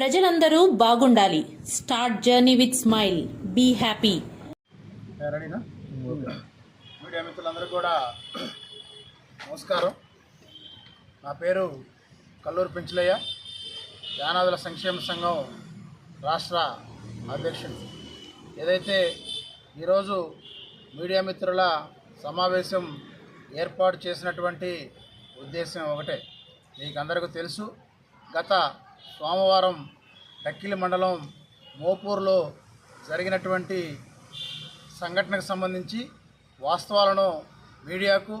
ప్రజలందరూ బాగుండాలి. Start journey with smile be happy media మిత్రులందరూ కూడా నమస్కారం. నా పేరు కల్లూరు పెంచులయ్య. యానాదుల సంక్షేమ సంఘం రాష్ట్ర అధ్యక్షుడు. ఏదైతే ఈరోజు మీడియా మిత్రుల సమావేశం ఏర్పాటు చేసినటువంటి ఉద్దేశం ఒకటే. మీకు అందరికీ తెలుసు గత సోమవారం డక్కిలి మండలం మోపూర్లో జరిగినటువంటి సంఘటనకు సంబంధించి వాస్తవాలను మీడియాకు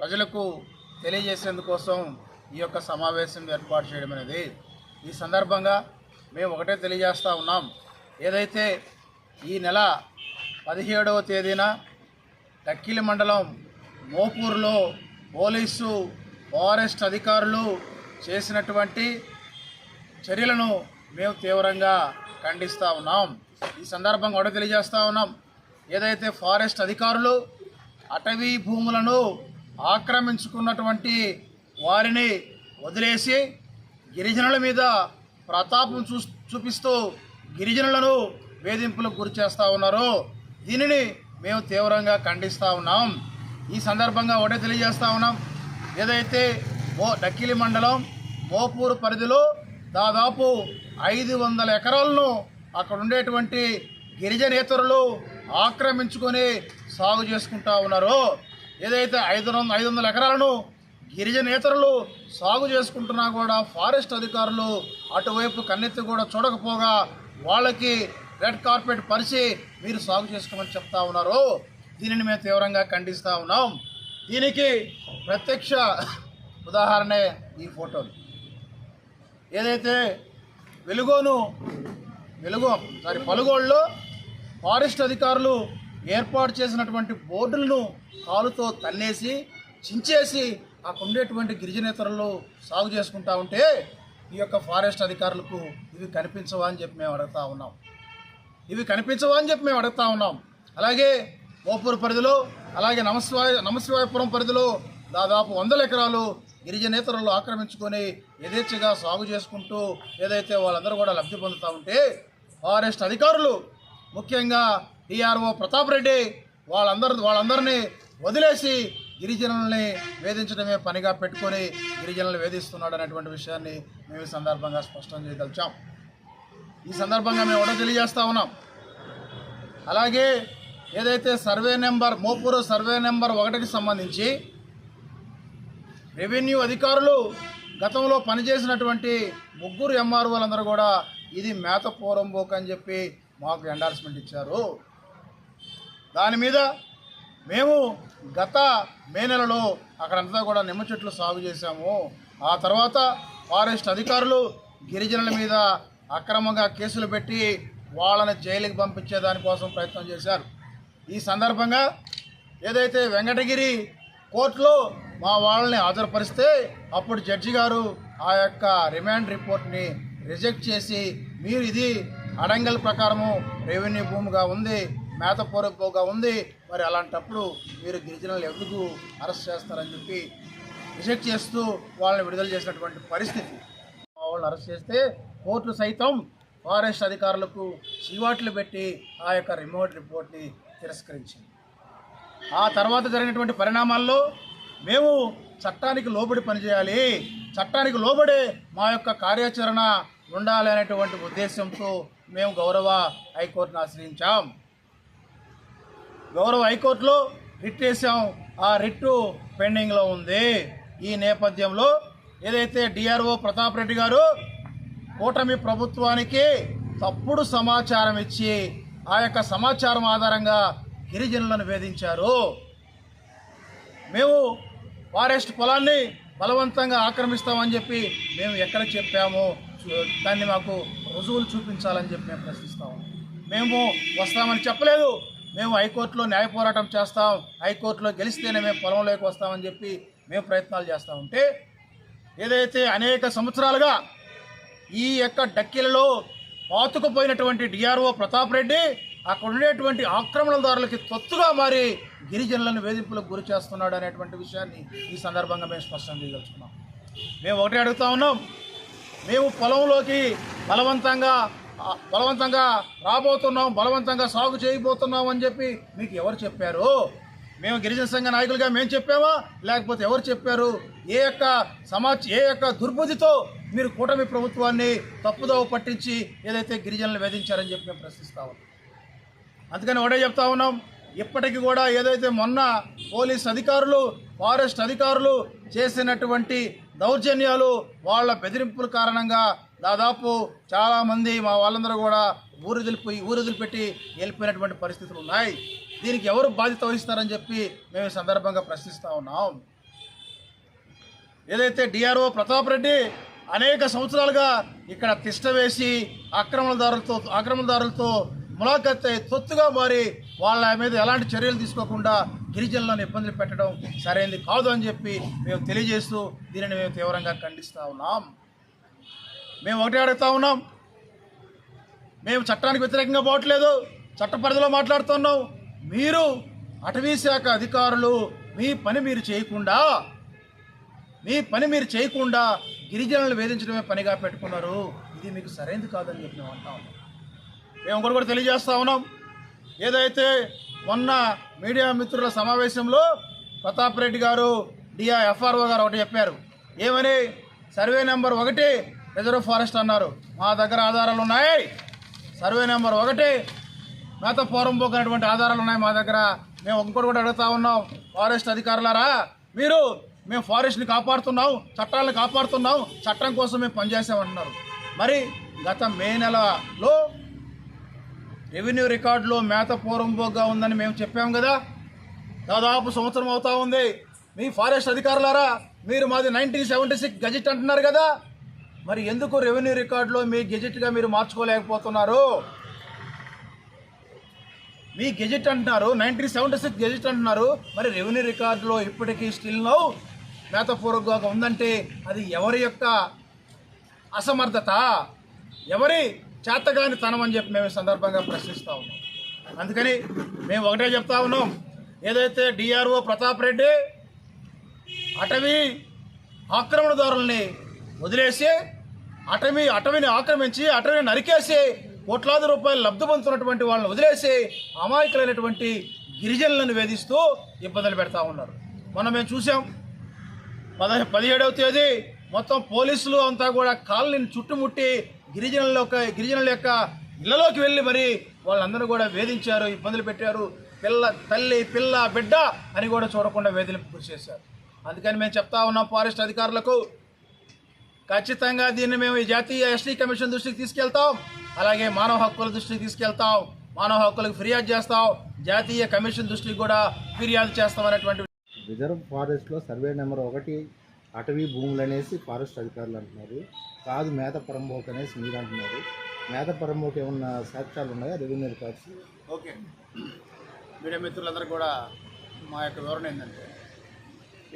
ప్రజలకు తెలియజేసేందుకోసం ఈ యొక్క సమావేశం ఏర్పాటు చేయడం అనేది. ఈ సందర్భంగా మేము ఒకటే తెలియజేస్తూ ఉన్నాం. ఏదైతే ఈ నెల పదిహేడవ తేదీన డక్కిలి మండలం మోపూర్లో పోలీసు ఫారెస్ట్ అధికారులు చేసినటువంటి చర్యలను మేము తీవ్రంగా ఖండిస్తూ ఉన్నాం. ఈ సందర్భంగా కూడా తెలియజేస్తూ ఉన్నాం. ఏదైతే ఫారెస్ట్ అధికారులు అటవీ భూములను ఆక్రమించుకున్నటువంటి వారిని వదిలేసి గిరిజనుల మీద ప్రతాపం చూ చూపిస్తూ గిరిజనులను వేధింపులకు గురి చేస్తూ ఉన్నారు. దీనిని మేము తీవ్రంగా ఖండిస్తూ ఉన్నాం. ఈ సందర్భంగా ఒకటే తెలియజేస్తూ ఉన్నాం. ఏదైతే ఓ డక్కిలి మండలం మోపూరు పరిధిలో దాదాపు ఐదు వందల ఎకరాలను అక్కడ ఉండేటువంటి గిరిజనేతరులు ఆక్రమించుకొని సాగు చేసుకుంటా ఉన్నారు. ఏదైతే ఐదు వందల ఐదు వందల ఎకరాలను గిరిజనేతరులు సాగు చేసుకుంటున్నా కూడా ఫారెస్ట్ అధికారులు అటువైపు కన్నెత్తి కూడా చూడకపోగా వాళ్ళకి రెడ్ కార్పెట్ పరిచి మీరు సాగు చేసుకోమని చెప్తా ఉన్నారు. దీనిని మేము తీవ్రంగా ఖండిస్తూ ఉన్నాం. దీనికి ప్రత్యక్ష ఉదాహరణే ఈ ఫోటోలు. ఏదైతే వెలుగోను వెలుగో సారీ పలుగోళ్ళలో ఫారెస్ట్ అధికారులు ఏర్పాటు చేసినటువంటి బోర్డులను కాలుతో తన్నేసి చించేసి అక్కడ ఉండేటువంటి గిరిజనేతరులు సాగు చేసుకుంటా ఉంటే ఈ యొక్క ఫారెస్ట్ అధికారులకు ఇవి కనిపించవా అని చెప్పి మేము అడుగుతా ఉన్నాం. ఇవి కనిపించవా అని చెప్పి మేము అడుగుతా ఉన్నాం. అలాగే ఓపూర్ పరిధిలో అలాగే నమస్వాయ నమస్వాయపురం పరిధిలో దాదాపు వందల ఎకరాలు గిరిజనేతరులు ఆక్రమించుకొని యథేచ్ఛగా సాగు చేసుకుంటూ ఏదైతే వాళ్ళందరూ కూడా లబ్ధి పొందుతూ ఉంటే ఫారెస్ట్ అధికారులు ముఖ్యంగా డిఆర్ఓ ప్రతాప్ రెడ్డి వాళ్ళందరూ వాళ్ళందరినీ వదిలేసి గిరిజనుల్ని వేధించడమే పనిగా పెట్టుకొని గిరిజనులు వేధిస్తున్నాడు అనేటువంటి విషయాన్ని మేము ఈ సందర్భంగా స్పష్టం చేయదలిచాం. ఈ సందర్భంగా మేము ఒకటో తెలియజేస్తూ ఉన్నాం. అలాగే ఏదైతే survey number Mopuru survey number ఒకటికి సంబంధించి రెవెన్యూ అధికారులు గతంలో పనిచేసినటువంటి ముగ్గురు ఎంఆర్ఓలందరూ కూడా ఇది మేత పోరంబోక్ అని చెప్పి మాకు ఎండార్స్మెంట్ ఇచ్చారు. దాని మీద మేము గత మే నెలలో అక్కడంతా కూడా నిమ్మ చెట్లు సాగు చేశాము. ఆ తర్వాత ఫారెస్ట్ అధికారులు గిరిజనుల మీద అక్రమంగా కేసులు పెట్టి వాళ్ళని జైలుకి పంపించే దానికోసం ప్రయత్నం చేశారు. ఈ సందర్భంగా ఏదైతే వెంకటగిరి కోర్టులో మా వాళ్ళని హాజరుపరిస్తే అప్పుడు జడ్జి గారు ఆ యొక్క రిమాండ్ రిపోర్ట్ని రిజెక్ట్ చేసి మీరు ఇది అడంగల్ ప్రకారము రెవెన్యూ భూమిగా ఉంది మేతపూర్వకంగా ఉంది మరి అలాంటప్పుడు మీరు గిరిజనులు ఎందుకు అరెస్ట్ చేస్తారని చెప్పి రిజెక్ట్ చేస్తూ వాళ్ళని విడుదల చేసినటువంటి పరిస్థితి. మా వాళ్ళని అరెస్ట్ చేస్తే కోర్టు సైతం ఫారెస్ట్ అధికారులకు చీవాట్లు పెట్టి ఆ యొక్క రిమోట్ రిపోర్ట్ని తిరస్కరించింది. ఆ తర్వాత జరిగినటువంటి పరిణామాల్లో మేము చట్టానికి లోబడి పనిచేయాలి. చట్టానికి లోబడే మా యొక్క కార్యాచరణ ఉండాలి అనేటువంటి ఉద్దేశంతో మేము గౌరవ హైకోర్టును ఆశ్రయించాం. గౌరవ హైకోర్టులో రిట్ వేసాం. ఆ రిట్టు పెండింగ్లో ఉంది. ఈ నేపథ్యంలో ఏదైతే డిఆర్ఓ ప్రతాప్ రెడ్డి గారు కూటమి ప్రభుత్వానికి తప్పుడు సమాచారం ఇచ్చి ఆ యొక్క సమాచారం ఆధారంగా గిరిజనులను వేధించారు. మేము ఫారెస్ట్ పొలాన్ని బలవంతంగా ఆక్రమిస్తామని చెప్పి మేము ఎక్కడ చెప్పామో చూ- దాన్ని మాకు రుజువులు చూపించాలని చెప్పి మేము ప్రశ్నిస్తాము మేము వస్తామని చెప్పలేదు. మేము హైకోర్టులో న్యాయ పోరాటం చేస్తాం. హైకోర్టులో గెలిస్తేనే మేము పొలంలోకి వస్తామని చెప్పి మేము ప్రయత్నాలు చేస్తూ ఉంటే ఏదైతే అనేక సంవత్సరాలుగా ఈ యొక్క డక్కిలలో పాతుకుపోయినటువంటి డిఆర్ఓ ప్రతాప్ రెడ్డి అక్కడ ఉండేటువంటి ఆక్రమణదారులకి తొత్తుగా మారి గిరిజనులను వేధింపులకు గురి చేస్తున్నాడు అనేటువంటి విషయాన్ని ఈ సందర్భంగా మేము స్పష్టం చేయదలుచుకున్నాం. మేము ఒకటే అడుగుతా ఉన్నాం. మేము పొలంలోకి బలవంతంగా బలవంతంగా రాబోతున్నాం బలవంతంగా సాగు చేయబోతున్నాం అని చెప్పి మీకు ఎవరు చెప్పారు? మేము గిరిజన సంఘ నాయకులుగా మేము చెప్పామా? లేకపోతే ఎవరు చెప్పారు? ఏ యొక్క సమాచ ఏ యొక్క దుర్బుద్ధితో మీరు కూటమి ప్రభుత్వాన్ని తప్పుదోవ పట్టించి ఏదైతే గిరిజనులు వేధించారని చెప్పి మేము ప్రశ్నిస్తా ఉన్నాం. అందుకని ఒకటే చెప్తా ఉన్నాం. ఇప్పటికి కూడా ఏదైతే మొన్న పోలీస్ అధికారులు ఫారెస్ట్ అధికారులు చేసినటువంటి దౌర్జన్యాలు వాళ్ళ బెదిరింపుల కారణంగా దాదాపు చాలామంది మా వాళ్ళందరూ కూడా ఊరు వదిలిపోయి వెళ్ళిపోయినటువంటి పరిస్థితులు ఉన్నాయి. దీనికి ఎవరు బాధ్యత వహిస్తారని చెప్పి మేము సందర్భంగా ప్రశ్నిస్తూ ఉన్నాం. ఏదైతే డిఆర్ఓ ప్రతాప్ రెడ్డి అనేక సంవత్సరాలుగా ఇక్కడ తిష్ట వేసి ఆక్రమణదారులతో ఆక్రమణదారులతో ములాఖత్ తొత్తుగా మారి వాళ్ళ మీద ఎలాంటి చర్యలు తీసుకోకుండా గిరిజనులను ఇబ్బందులు పెట్టడం సరైనది కాదు అని చెప్పి మేము తెలియజేస్తూ దీనిని మేము తీవ్రంగా ఖండిస్తూ ఉన్నాం. మేము ఒకటే అడుగుతా ఉన్నాం. మేము చట్టానికి వ్యతిరేకంగా పోవట్లేదు. చట్ట పరిధిలో మాట్లాడుతున్నాం. మీరు అటవీ శాఖ అధికారులు మీ పని మీరు చేయకుండా మీ పని మీరు చేయకుండా గిరిజనులను వేధించడమే పనిగా పెట్టుకున్నారు. ఇది మీకు సరైనది కాదని చెప్పి మేము అంటా. ఉన్నాం మేము ఒకటి కూడా తెలియజేస్తా ఉన్నాం. ఏదైతే మొన్న మీడియా మిత్రుల సమావేశంలో ప్రతాప్ రెడ్డి గారు డిఆర్ ఎఫ్ఆర్ఓ గారు ఒకటి చెప్పారు. ఏమని? సర్వే నెంబర్ ఒకటి రిజర్వ్ ఫారెస్ట్ అన్నారు. మా దగ్గర ఆధారాలు ఉన్నాయి. సర్వే నెంబర్ ఒకటి మేత ఫోరం బుక్ అనేటువంటి ఆధారాలు ఉన్నాయి మా దగ్గర. మేము ఇంకోటి కూడా అడుగుతా ఉన్నాం. ఫారెస్ట్ అధికారులారా మీరు మేము ఫారెస్ట్ని కాపాడుతున్నాం చట్టాలను కాపాడుతున్నాం చట్టం కోసం మేము పనిచేసామంటున్నారు. మరి గత మే నెలలో రెవెన్యూ రికార్డులో మేత పూర్వంబోగ్గా ఉందని మేము చెప్పాము కదా. దాదాపు సంవత్సరం అవుతా ఉంది. మీ ఫారెస్ట్ అధికారులారా మీరు మాది నైన్టీన్ సెవెంటీ సిక్స్ గజెట్ అంటున్నారు కదా. మరి ఎందుకు రెవెన్యూ రికార్డులో మీ గెజెట్గా మీరు మార్చుకోలేకపోతున్నారు? మీ గెజెట్ అంటున్నారు నైన్టీన్ సెవెంటీ సిక్స్ గెజెట్ అంటున్నారు. మరి రెవెన్యూ రికార్డులో ఇప్పటికీ స్టిల్ నో మేతపూర్వకంగా ఉందంటే అది ఎవరి యొక్క అసమర్థత? ఎవరి చేతగాని తనం అని చెప్పి మేము సందర్భంగా ప్రశ్నిస్తా ఉన్నాం. అందుకని మేము ఒకటే చెప్తా ఉన్నాం. ఏదైతే డిఆర్ఓ ప్రతాప్ రెడ్డి అటవీ ఆక్రమణదారుల్ని వదిలేసి అటవీ అటవీని ఆక్రమించి అటవీని నరికేసి కోట్లాది రూపాయలు లబ్ధి పొందుతున్నటువంటి వాళ్ళని వదిలేసి అమాయకులైనటువంటి గిరిజనులను వేధిస్తూ ఇబ్బందులు పెడతా ఉన్నారు. మొన్న మేము చూసాం. పద పదిహేడవ తేదీ మొత్తం పోలీసులు అంతా కూడా కాలనీని చుట్టుముట్టి గిరిజనుల యొక్క గిరిజనుల యొక్క ఇళ్ళలోకి వెళ్ళి మరి వాళ్ళందరూ కూడా వేధించారు ఇబ్బందులు పెట్టారు. పిల్ల తల్లి పిల్ల బిడ్డ అని కూడా చూడకుండా వేధింపు గురి చేశారు. అందుకని మేము చెప్తా ఉన్నాం ఫారెస్ట్ అధికారులకు ఖచ్చితంగా దీన్ని మేము ఈ జాతీయ ఎస్టీ కమిషన్ దృష్టికి తీసుకెళ్తాం. అలాగే మానవ హక్కుల దృష్టికి తీసుకెళ్తాం. మానవ హక్కులకు ఫిర్యాదు చేస్తాం. జాతీయ కమిషన్ దృష్టికి కూడా ఫిర్యాదు చేస్తాం అనేటువంటి రిజర్వ్ ఫారెస్ట్లో సర్వే నెంబర్ ఒకటి అటవీ భూములు అనేసి ఫారెస్ట్ అధికారులు అంటున్నారు. కాదు మేత పరంబోక్ అనేసి మీరు అంటున్నారు. మేత పరంబోక్ ఏమన్నా సాక్ష్యాలు ఉన్నాయా? Revenue records okay. మీడియా మిత్రులందరూ కూడా మా యొక్క వివరణ ఏంటంటే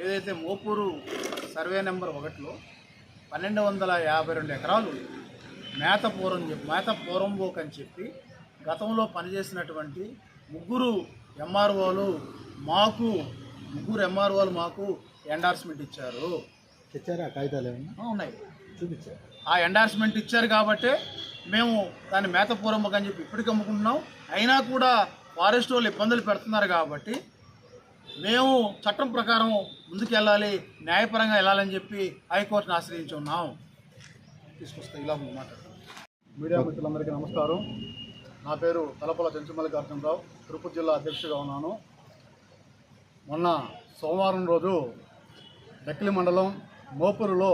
ఏదైతే మోపూరు సర్వే నెంబర్ ఒకటిలో పన్నెండు వందల యాభై రెండు ఎకరాలు మేత పూర్వం చెప్పి మేత పూర్వంబోక్ అని చెప్పి గతంలో పనిచేసినటువంటి ముగ్గురు ఎంఆర్ఓలు మాకు ముగ్గురు ఎంఆర్ఓలు మాకు ఎండార్స్మెంట్ ఇచ్చారు. తెచ్చారా? ఆ కాగితాలు ఏమన్నా? ఉన్నాయి. చూపించారు ఆ ఎండార్స్మెంట్ ఇచ్చారు కాబట్టి మేము దాన్ని మేతపూర్వక అని చెప్పి ఇప్పటికి అమ్ముకుంటున్నాం. అయినా కూడా ఫారెస్ట్ వాళ్ళు ఇబ్బందులు పెడుతున్నారు కాబట్టి మేము చట్టం ప్రకారం ముందుకు వెళ్ళాలి న్యాయపరంగా వెళ్ళాలని చెప్పి హైకోర్టును ఆశ్రయించి ఉన్నాం తీసుకొస్తా ఇలా మాట్లాడతాం మీడియా మిత్రులందరికీ నమస్కారం. నా పేరు తలపల చెంచుమల్లికార్జునరావు తిరుపతి జిల్లా అధ్యక్షుడిగా ఉన్నాను. మొన్న సోమవారం రోజు డక్కిలి మండలం మోపూరులో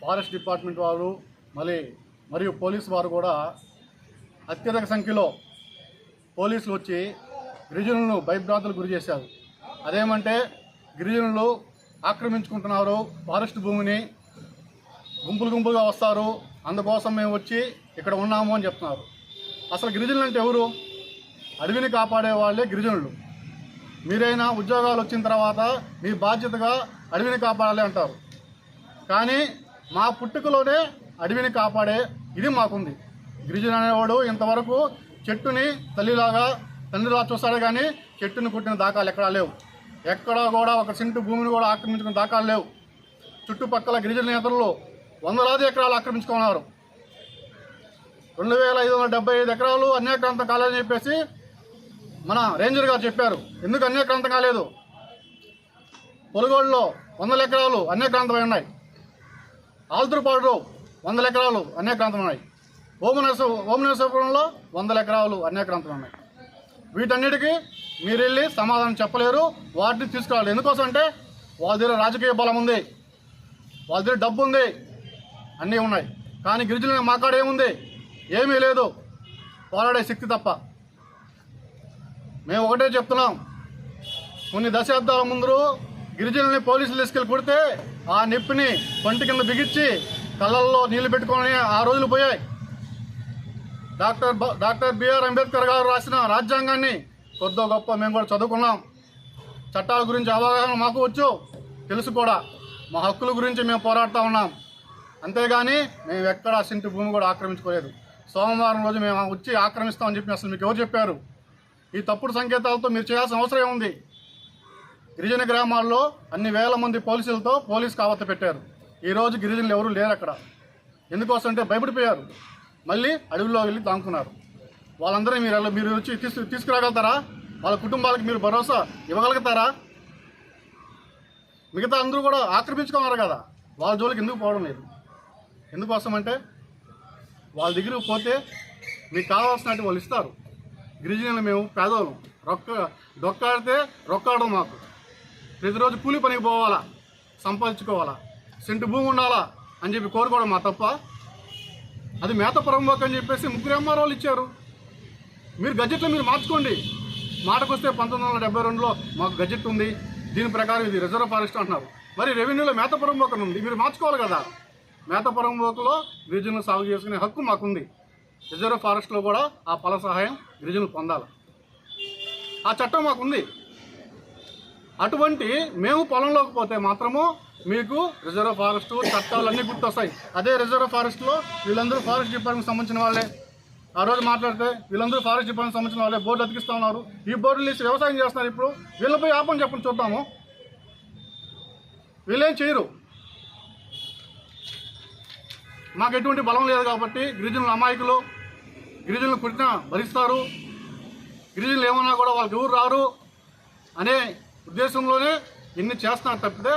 ఫారెస్ట్ డిపార్ట్మెంట్ వారు మళ్ళీ మరియు పోలీసు వారు కూడా అత్యధిక సంఖ్యలో పోలీసులు వచ్చి గిరిజనులను భయభ్రాంతులకు గురి చేశారు. అదేమంటే గిరిజనులు ఆక్రమించుకుంటున్నారు ఫారెస్ట్ భూమిని గుంపులు గుంపులుగా వస్తారు అందుకోసం మేము వచ్చి ఇక్కడ ఉన్నాము అని చెప్తున్నారు. అసలు గిరిజనులు అంటే ఎవరు? అడవిని కాపాడే వాళ్ళే గిరిజనులు. మీరైనా ఉద్యోగాలు వచ్చిన తర్వాత మీ బాధ్యతగా అడవిని కాపాడాలి అంటారు. కానీ మా పుట్టుకలోనే అడవిని కాపాడే ఇది మాకుంది. గిరిజన అనేవాడు ఇంతవరకు చెట్టుని తల్లిలాగా తండ్రిలా చూస్తాడే కానీ చెట్టుని కుట్టిన దాఖలు ఎక్కడా లేవు. ఎక్కడా కూడా ఒక సింటు భూమిని కూడా ఆక్రమించుకున్న దాఖలు లేవు. చుట్టుపక్కల గిరిజన నేతలు వందలాది ఎకరాలు ఆక్రమించుకున్నారు. రెండు వేల ఐదు వందల డెబ్బై ఐదు ఎకరాలు అన్యాక్రాంతం కాలేదని చెప్పేసి మన రేంజర్ గారు చెప్పారు. ఎందుకు అన్యాక్రాంతం కాలేదు? పొలుగోడులో వందల ఎకరాలు అన్యాక్రాంతమై ఉన్నాయి. ఆల్తురుపాడు వందల ఎకరాలు అన్యాక్రాంతం ఉన్నాయి. ఓమనేశ్వ ఓమనేశ్వరంలో వందల ఎకరాలు అన్యాక్రాంతం ఉన్నాయి. వీటన్నిటికీ మీరు వెళ్ళి సమాధానం చెప్పలేరు వాటిని తీసుకురావాలి ఎందుకోసం అంటే వాళ్ళ దగ్గర రాజకీయ బలం ఉంది వాళ్ళ దగ్గర డబ్బు ఉంది అన్నీ ఉన్నాయి. కానీ గిరిజనుల మాకాడ ఏముంది? ఏమీ లేదు. పోరాడే శక్తి తప్ప. మేము ఒకటే చెప్తున్నాం. కొన్ని దశాబ్దాల ముందు గిరిజనుల్ని పోలీసులు తీసుకెళ్ళి కొడితే ఆ నొప్పిని పంటి కింద బిగించి కళ్ళల్లో నీళ్ళు పెట్టుకొని ఆ రోజులు పోయాయి. డాక్టర్ డాక్టర్ బిఆర్ అంబేద్కర్ గారు రాసిన రాజ్యాంగాన్ని కొద్దో గొప్ప మేము కూడా చదువుకున్నాం. చట్టాల గురించి అవగాహన మాకు వచ్చు తెలుసు కూడా. మా హక్కుల గురించి మేము పోరాడుతూ ఉన్నాం. అంతేగాని మేము ఎక్కడ సింటి భూమి కూడా ఆక్రమించుకోలేదు. సోమవారం రోజు మేము వచ్చి ఆక్రమిస్తామని చెప్పి అసలు మీకు ఎవరు చెప్పారు? ఈ తప్పుడు సంకేతాలతో మీరు చేయాల్సిన అవసరం ఏముంది? గిరిజన గ్రామాల్లో అన్ని వేల మంది పోలీసులతో పోలీస్ కావత పెట్టారు. ఈరోజు గిరిజనులు ఎవరు లేరు అక్కడ. ఎందుకోసం అంటే భయపడిపోయారు. మళ్ళీ అడవిలో వెళ్ళి దాంకున్నారు. వాళ్ళందరూ మీరు ఎలా- మీరు వచ్చి తీసుకు తీసుకురాగలుగుతారా? వాళ్ళ కుటుంబాలకు మీరు భరోసా ఇవ్వగలుగుతారా? మిగతా అందరూ కూడా ఆక్రమించుకున్నారు కదా. వాళ్ళ జోలికి ఎందుకు పోవడం లేదు? ఎందుకోసం అంటే వాళ్ళ దగ్గరికి పోతే మీకు కావాల్సినట్టు వాళ్ళు ఇస్తారు. గిరిజనులు మేము పేదవాళ్ళం రొక్క డొక్కాడితే రొక్కాడడం మాకు. ప్రతిరోజు కూలి పనికి పోవాలా? సంపాదించుకోవాలా? సెంటు భూమి ఉండాలా? అని చెప్పి కోరుకోవడం మా తప్ప. అది మేత పొరంబోక్ అని చెప్పేసి ముగ్గురు ఎంఆర్ వాళ్ళు ఇచ్చారు. మీరు గజెట్లో మీరు మార్చుకోండి. మాటకొస్తే పంతొమ్మిది వందల డెబ్బై రెండులో మాకు గజెట్ ఉంది. దీని ప్రకారం ఇది రిజర్వ్ ఫారెస్ట్ అంటున్నారు. మరి రెవెన్యూలో మేత పొరంబోక్ ఉంది. మీరు మార్చుకోవాలి కదా? మేత పొరంబోకులో గిరిజనులు సాగు చేసుకునే హక్కు మాకుంది. రిజర్వ్ ఫారెస్ట్లో కూడా ఆ ఫల సహాయం గిరిజనులు పొందాలి. ఆ చట్టం మాకుంది. అటువంటి మేము పొలంలోకి పోతే మాత్రము మీకు రిజర్వ్ ఫారెస్ట్ చట్టాలన్నీ గుర్తొస్తాయి. అదే రిజర్వ్ ఫారెస్ట్లో వీళ్ళందరూ ఫారెస్ట్ డిపార్ట్మెంట్ సంబంధించిన వాళ్ళే. ఆ రోజు మాట్లాడితే వీళ్ళందరూ ఫారెస్ట్ డిపార్ట్మెంట్ సంబంధించిన వాళ్ళే బోర్డు అతికిస్తూ ఉన్నారు ఈ బోర్డులు తీసి వ్యవసాయం చేస్తున్నారు ఇప్పుడు. వీళ్ళపై ఆపం చెప్పండి చూద్దాము. వీళ్ళేం చేయరు. మాకు ఎటువంటి బలం లేదు కాబట్టి గిరిజనులు అమాయకులు. గిరిజనులు పుట్టిన భరిస్తారు. గిరిజనులు ఏమన్నా కూడా వాళ్ళకి ఎవరు రారు అనే ఉద్దేశంలోనే ఇన్ని చేస్తున్నారు తప్పితే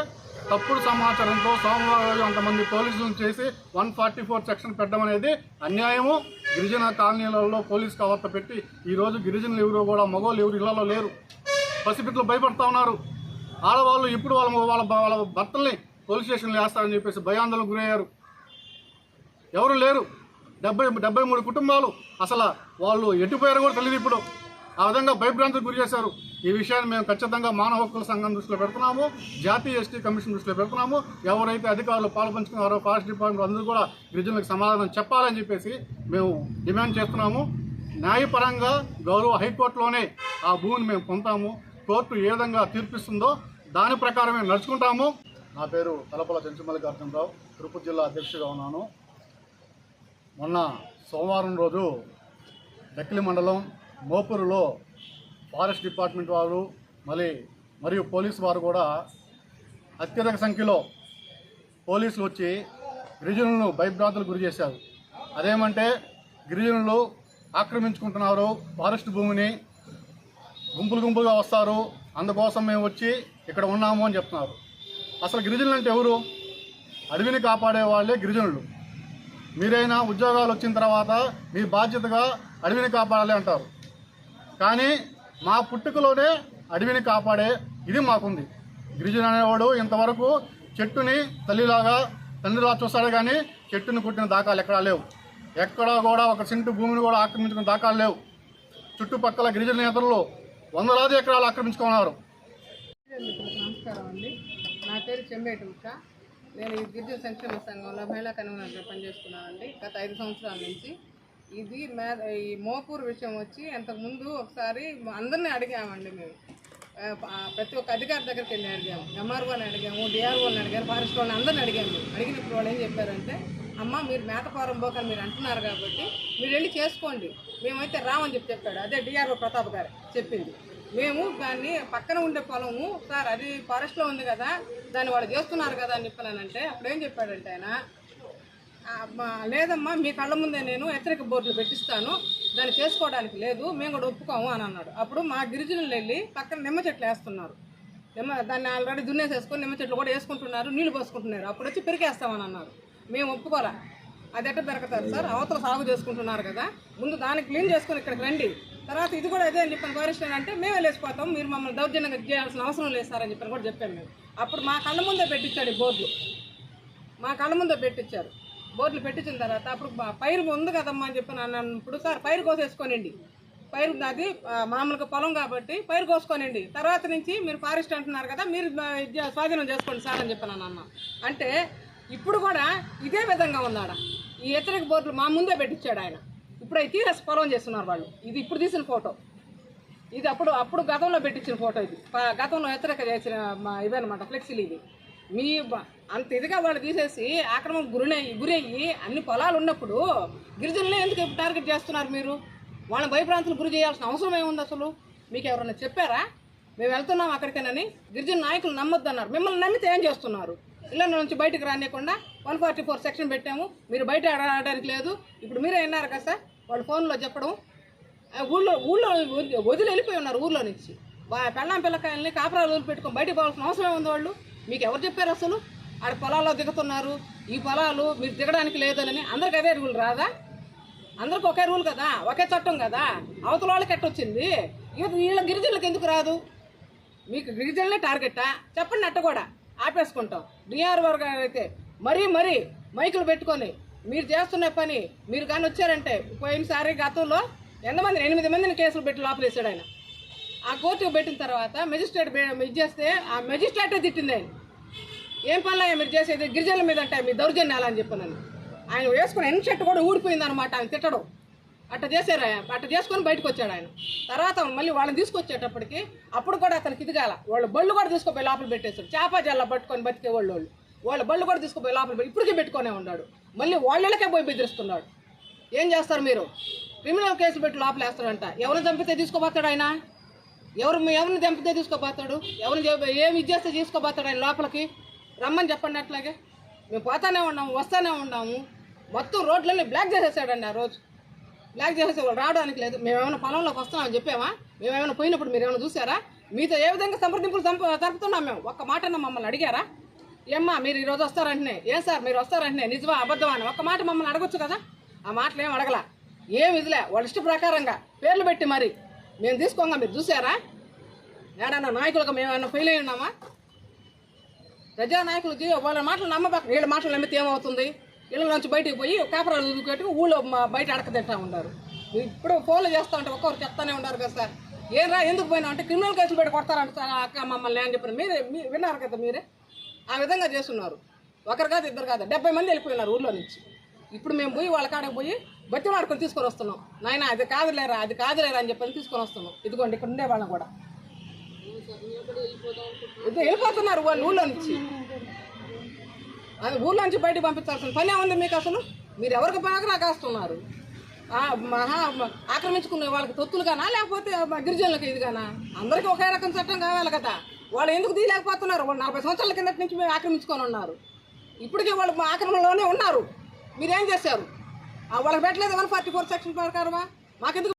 తప్పుడు సమాచారంతో సోమవారం అంతమంది పోలీసులను చేసి వన్ ఫార్టీ ఫోర్ సెక్షన్ పెట్టడం అనేది అన్యాయము. గిరిజన కాలనీలలో పోలీస్ కవర్త పెట్టి ఈరోజు గిరిజనులు ఎవరు కూడా మగవాళ్ళు ఎవరు ఇళ్ళలో లేరు. పసిపిట్లు భయపడతా ఉన్నారు. ఆడవాళ్ళు ఇప్పుడు వాళ్ళ వాళ్ళ వాళ్ళ భర్తల్ని పోలీస్ స్టేషన్లో వేస్తారని చెప్పేసి భయాందోళనకు గురయ్యారు. ఎవరు లేరు. డెబ్బై డెబ్బై మూడు కుటుంబాలు అసలు వాళ్ళు ఎటుపోయారో కూడా తెలియదు ఇప్పుడు. ఆ విధంగా భయభ్రాంతికి గురి చేశారు. ఈ విషయాన్ని మేము ఖచ్చితంగా మానవ హక్కుల సంఘం దృష్టిలో పెడుతున్నాము జాతీయ ఎస్టీ కమిషన్ దృష్టిలో పెడుతున్నాము. ఎవరైతే అధికారులు పాల్పంచుకున్నారో ఫారెస్ట్ డిపార్ట్మెంట్ అందరూ కూడా గిరిజనులకు సమాధానం చెప్పాలని చెప్పేసి మేము డిమాండ్ చేస్తున్నాము. న్యాయపరంగా గౌరవ హైకోర్టులోనే ఆ భూమిని మేము పొందుతాము. కోర్టు ఏ విధంగా తీర్పిస్తుందో దాని ప్రకారమే నడుచుకుంటాము. నా పేరు తలపల చెంచుమల్లికార్జునరావు తిరుపతి జిల్లా అధ్యక్షుడిగా ఉన్నాను. మొన్న సోమవారం రోజు డక్కిలి మండలం మోపూరులో ఫారెస్ట్ డిపార్ట్మెంట్ వారు మళ్ళీ మరియు పోలీసు వారు కూడా అత్యధిక సంఖ్యలో పోలీసులు వచ్చి గిరిజనులను భయభ్రాంతులకు గురి చేశారు. అదేమంటే గిరిజనులు ఆక్రమించుకుంటున్నారు ఫారెస్ట్ భూమిని గుంపులు గుంపులుగా వస్తారు అందుకోసం మేము వచ్చి ఇక్కడ ఉన్నాము అని చెప్తున్నారు. అసలు గిరిజనులు అంటే ఎవరు? అడవిని కాపాడే వాళ్ళే గిరిజనులు. మీరైనా ఉద్యోగాలు వచ్చిన తర్వాత మీ బాధ్యతగా అడవిని కాపాడాలి అంటారు. కానీ మా పుట్టుకలోనే అడవిని కాపాడే ఇది మాకుంది. గిరిజన అనేవాడు ఇంతవరకు చెట్టుని తల్లిలాగా తండ్రిలా చూస్తాడు కానీ చెట్టుని కుట్టిన దాఖలు ఎక్కడా లేవు. ఎక్కడా కూడా ఒక సెంటు భూమిని కూడా ఆక్రమించుకున్న దాఖలు లేవు. చుట్టుపక్కల గిరిజన నేతలు వందలాది ఎకరాలు ఆక్రమించుకున్నారు. నమస్కారం అండి. నా పేరు చెంబేటి ముక్క. నేను ఈ గిరిజన సంక్షేమ సంఘంలో మహిళా కన్వీనర్గా పనిచేస్తున్నానండి. గత ఐదు సంవత్సరాల నుంచి ఇది మే ఈ మోపూర్ విషయం వచ్చి అంతకుముందు ఒకసారి అందరినీ అడిగామండి మేము. ప్రతి ఒక్క అధికారి దగ్గరికి వెళ్ళి అడిగాము. ఎంఆర్ఓని అడిగాము డిఆర్ఓని అడిగారు ఫారెస్ట్ వాళ్ళని అందరిని అడిగాము. అడిగినప్పుడు వాళ్ళు ఏం చెప్పారంటే అమ్మ మీరు మేతపారం పోకని మీరు అంటున్నారు కాబట్టి మీరు వెళ్ళి చేసుకోండి. మేమైతే రామని చెప్పి చెప్పాడు. అదే డిఆర్ఓ ప్రతాప్ గారు చెప్పింది. మేము దాన్ని పక్కన ఉండే పొలము సార్ అది ఫారెస్ట్లో ఉంది కదా దాన్ని వాళ్ళు చేస్తున్నారు కదా అని చెప్పానంటే అప్పుడు ఏం చెప్పాడంటే ఆయన లేదమ్మా మీ కళ్ళ ముందే నేను హెచ్చరిక బోర్డులు పెట్టిస్తాను. దాన్ని చేసుకోవడానికి లేదు మేము కూడా ఒప్పుకోము అని అన్నాడు. అప్పుడు మా గిరిజనులు వెళ్ళి పక్కన నిమ్మ చెట్లు వేస్తున్నారు. నిమ్మ దాన్ని ఆల్రెడీ దున్నేసేసుకొని నిమ్మ చెట్లు కూడా వేసుకుంటున్నారు నీళ్ళు పోసుకుంటున్నారు. అప్పుడు వచ్చి పెరికేస్తామని అన్నారు. మేము ఒప్పుకోలే. అది ఎట్ట పెరగతారు సార్? అవతల సాగు చేసుకుంటున్నారు కదా. ముందు దాన్ని క్లీన్ చేసుకొని ఇక్కడికి రండి. తర్వాత ఇది కూడా అదే అని చెప్పిన ఫారెస్ట్ అంటే మేమే లేచిపోతాం. మీరు మమ్మల్ని దౌర్జన్యంగా చేయాల్సిన అవసరం లేదు సార్ అని చెప్పని కూడా చెప్పాను మేము. అప్పుడు మా కళ్ళ ముందే పెట్టించాడు ఈ బోర్డులు. మా కళ్ళ ముందే పెట్టించారు. బోర్డులు పెట్టించిన తర్వాత అప్పుడు పైరు ఉంది కదమ్మా అని చెప్పి అన్నాను ఇప్పుడు సార్ పైరు కోసేసుకోనండి పైరు నాది మామూలుగా పొలం కాబట్టి పైరు కోసుకోనండి తర్వాత నుంచి మీరు ఫారెస్ట్ అంటున్నారు కదా మీరు స్వాధీనం చేసుకోండి సార్ అని చెప్పి అన్న. అంటే ఇప్పుడు కూడా ఇదే విధంగా ఉన్నాడు ఈ హెచ్చరిక బోర్డులు మా ముందే పెట్టించాడు ఆయన. ఇప్పుడు అవి తీరేసి పొలం చేస్తున్నారు వాళ్ళు. ఇది ఇప్పుడు తీసిన ఫోటో. ఇది అప్పుడు అప్పుడు గతంలో పెట్టించిన ఫోటో ఇది. గతంలో హెచ్చరిక చేసిన ఇవన్నమాట ఫ్లెక్సీలు ఇది మీ అంత ఇదిగా వాళ్ళు తీసేసి ఆక్రమం గురినయ్యి గురయ్యి అన్ని పొలాలు ఉన్నప్పుడు గిరిజనులే ఎందుకు టార్గెట్ చేస్తున్నారు మీరు? వాళ్ళని భయప్రాంతులు గురి చేయాల్సిన అవసరం ఏముంది అసలు? మీకు ఎవరన్నా చెప్పారా? మేము వెళ్తున్నాం అక్కడికేనని గిరిజన నాయకులు నమ్మొద్దు అన్నారు మిమ్మల్ని నమ్మితే ఏం చేస్తున్నారు? ఇళ్ళ నుంచి బయటకు రానియకుండా వన్ ఫార్టీ ఫోర్ సెక్షన్ పెట్టాము. మీరు బయట ఆడడానికి లేదు. ఇప్పుడు మీరే విన్నారు కదా సార్ వాళ్ళు ఫోన్లో చెప్పడం. ఊళ్ళో ఊళ్ళో వదిలి- వెళ్ళిపోయి ఉన్నారు ఊళ్ళో నుంచి. వా- పెళ్ళాం పిల్లకాయల్ని కాపురాలు వదిలిపెట్టుకొని బయటకు పోవాల్సిన అవసరం ఉంది వాళ్ళు? మీకు ఎవరు చెప్పారు అసలు? ఆడ పొలాల్లో దిగుతున్నారు. ఈ పొలాలు మీరు దిగడానికి లేదని అందరికి అదే రూల్ రాదా? అందరికి ఒకే రూల్ కదా? ఒకే చట్టం కదా? అవతల వాళ్ళకి ఎట్టొచ్చింది? ఇవి- వీళ్ళ గిరిజనులకు ఎందుకు రాదు? మీకు గిరిజనులే టార్గెట్టా చెప్పండి అట్ట కూడా. ఆపేసుకుంటాం. డిఆర్ఓ గారు అయితే మరీ మరీ మైకులు పెట్టుకొని మీరు చేస్తున్న పని మీరు కానీ వచ్చారంటే పోయినసారి గతంలో ఎంతమంది ఎనిమిది మందిని కేసులు పెట్టి లోపలేసాడు ఆయన. ఆ కోర్టుకు పెట్టిన తర్వాత మెజిస్ట్రేట్ ఇది చేస్తే ఆ మెజిస్ట్రేటే తిట్టింది ఆయన. ఏం పనులయ్యా మీరు చేసేది? గిరిజనుల మీద అంటే మీ దౌర్జన్యాలు అని చెప్పానని ఆయన వేసుకున్న ఎన్ షర్ట్ కూడా ఊడిపోయింది అనమాట ఆయన తిట్టడం. అట్ట చేశారు ఆయన. అట్ట చేసుకొని బయటకు వచ్చాడు ఆయన. తర్వాత మళ్ళీ వాళ్ళని తీసుకొచ్చేటప్పటికి అప్పుడు కూడా అతనికి ఇదిగాల వాళ్ళు వాళ్ళ బళ్ళు కూడా తీసుకుపోయి లోపల పెట్టేశారు. చేప జల్ల పట్టుకొని బతికే వాళ్ళు వాళ్ళు. వాళ్ళ బళ్ళు కూడా తీసుకుపోయి లోపల పెట్టి ఇప్పటికీ పెట్టుకునే ఉన్నాడు. మళ్ళీ వాళ్ళకే పోయి బెదిరిస్తున్నాడు. ఏం చేస్తారు మీరు? క్రిమినల్ కేసు పెట్టి లోపల వేస్తాడంట ఎవరిని చంపితే తీసుకోపోతాడు ఆయన? ఎవరు ఎవరిని చంపితే తీసుకోబోతాడు ఎవరిని ఏమి ఇచ్చేస్తే తీసుకోబోతాడు ఆయన లోపలికి? రమ్మని చెప్పండి అట్లాగే. మేము పోతానే ఉన్నాము వస్తానే ఉన్నాము. మొత్తం రోడ్లన్నీ బ్లాక్ చేసేసాడండి ఆ రోజు. బ్లాక్ చేసేసి రావడానికి లేదు. మేమేమైనా పొలంలోకి వస్తున్నామని చెప్పామా? మేమేమైనా పోయినప్పుడు మీరు ఏమైనా చూసారా? మీతో ఏ విధంగా సంప్రదింపులు సంప జరుపుతున్నాం మేము? ఒక్క మాట మమ్మల్ని అడిగారా? ఏమ్మా మీరు ఈరోజు వస్తారంటనే. ఏం సార్ మీరు వస్తారంటనే. నిజమా అబద్ధమా అని. ఒక్క మాట మమ్మల్ని అడగొచ్చు కదా? ఆ మాటలు ఏం అడగల. ఏం ఇదిలే వాళ్ళ ఇష్ట ప్రకారంగా. పేర్లు పెట్టి మరి. మేము తీసుకోగా మీరు చూసారా? ఏడన్నా నాయకులకు మేము ఏమన్నా ఫెయిల్ అయి ఉన్నామా? ప్రజానాయకులు వాళ్ళ మాటలు నమ్మబాక వీళ్ళ మాటలు నమ్మితే ఏమవుతుంది? ఇళ్ళ నుంచి బయటికి పోయి కాపరాలు ఊదుకెట్టి ఊళ్ళో బయట అడకదింటా ఉన్నారు ఇప్పుడు ఫోన్లు చేస్తా ఉంటే ఒక్కొక్కరు చెప్తానే ఉన్నారు కదా సార్. ఏం రా ఎందుకు పోయినా అంటే క్రిమినల్ కేసులు పెట్టి కొడతారంట సార్ అక్క మమ్మల్ని అని చెప్పిన మీరే విన్నారు కదా మీరే? ఆ విధంగా చేస్తున్నారు. ఒకరు కాదు ఇద్దరు కాదు. డెబ్బై మంది వెళ్ళిపోయినారు ఊళ్ళో నుంచి. ఇప్పుడు మేము పోయి వాళ్ళ కాడకు పోయి బతి వాడుకొని తీసుకొని వస్తున్నాం. నాయన అది కాదులేరా అది కాదులేరా అని చెప్పని తీసుకొని వస్తున్నాం. ఇదిగోండి ఇక్కడ ఉండే వాళ్ళని కూడా. ఇది వెళ్ళిపోతున్నారు వాళ్ళు ఊళ్ళో నుంచి. అది ఊళ్ళో నుంచి బయటకు పంపించాల్సిన పని ఏముంది మీకు అసలు? మీరు ఎవరికి బాగా కాస్తున్నారు మహా ఆక్రమించుకునే వాళ్ళకి తొత్తులుగానా లేకపోతే గిరిజనులకు ఇది ఇదిగానా? అందరికీ ఒకే రకం చట్టం కావాలి కదా. వాళ్ళు ఎందుకు తీయలేకపోతున్నారు? వాళ్ళు నలభై సంవత్సరాల కిందటి నుంచి మేము ఆక్రమించుకొని ఉన్నారు. ఇప్పటికే వాళ్ళు మా ఆక్రమణలోనే ఉన్నారు. మీరేం చేశారు? వాళ్ళకి పెట్టలేదు వన్ ఫార్టీ ఫోర్ సెక్షన్ ప్రకారమా? మాకెందుకు